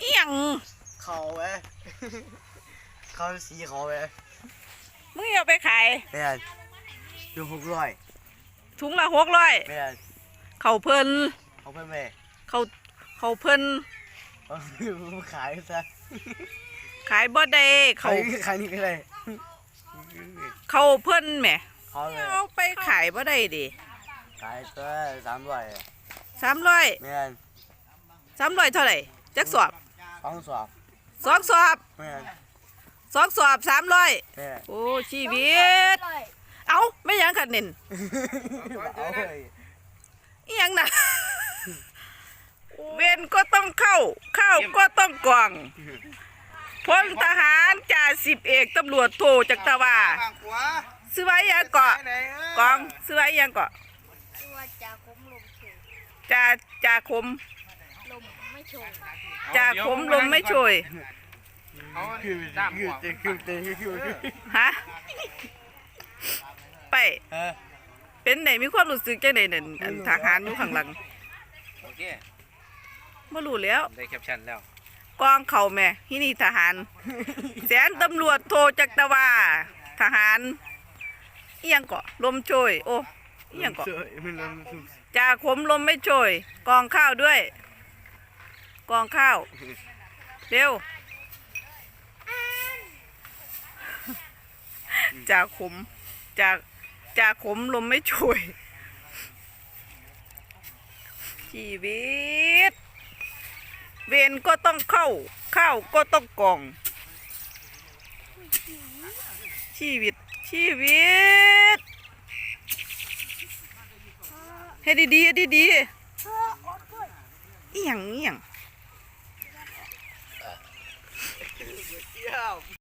เอียงเขาเว้ยเขาสีเขาเว้ยมึงเอาไปขายแม่นอยู่หกร้อยถุงละหกร้อยแม่นเขาเพิ่นเขาเพิ่นแม่เขาเขาเพิ่นเขาขายซะขายบ่ได้เขาขายขายนี่ก็ได้เขาเพิ่นแหมเขาเลยเอาไปขายบ่ได้ดิขายตัวสามร้อยสามร้อยแม่น สามร้อยเท่าไหร่จักสอบสองสอบสองสอบแม่นสองสอบสามร้อยแม่นโอ้ชีวิต เอาไม่หยังขัดเน่นเอาเลยอิหยังนะเวรก็ต้องเข้า เข้าก็ต้องกองพลทหารจ่าสิบเอกตำรวจโทจักรวาข้างขวาซื้อไว้ยังเกาะไหนกองซื้อไว้ยังเกาะตัวจ่าคมลมเฉยจ่าจ่าคม ลมไม่โชยจ่าคมลมไม่ช่วยเขาคือด้ามคืหัอวคือคือคือคือคือฮะไปเออเป็นไหนมีความรู้สึกจังไดนั่นอันทหารอยู่ข้างหลังโอเคบ่รู้แล้วได้แคปชั่นแล้วกองเข่าแม่ที่นี่ทหารแสนตำรวจโทจักรวาทหารเอียงเกาะลมโชยโอ้เอียงเกาะสวยมันลงสุกจ่าขมลมไม่โชยกองข้าวด้วย กองข้าว เร็วจ่าขมจ่าจ่าขมลมไม่โชยชีวิต เวรก็ต้องเข้าเข้าก็ต้องกอง ชีวิต ชีวิตให้ดีๆดีๆอีหยังอีหยัง Yeah.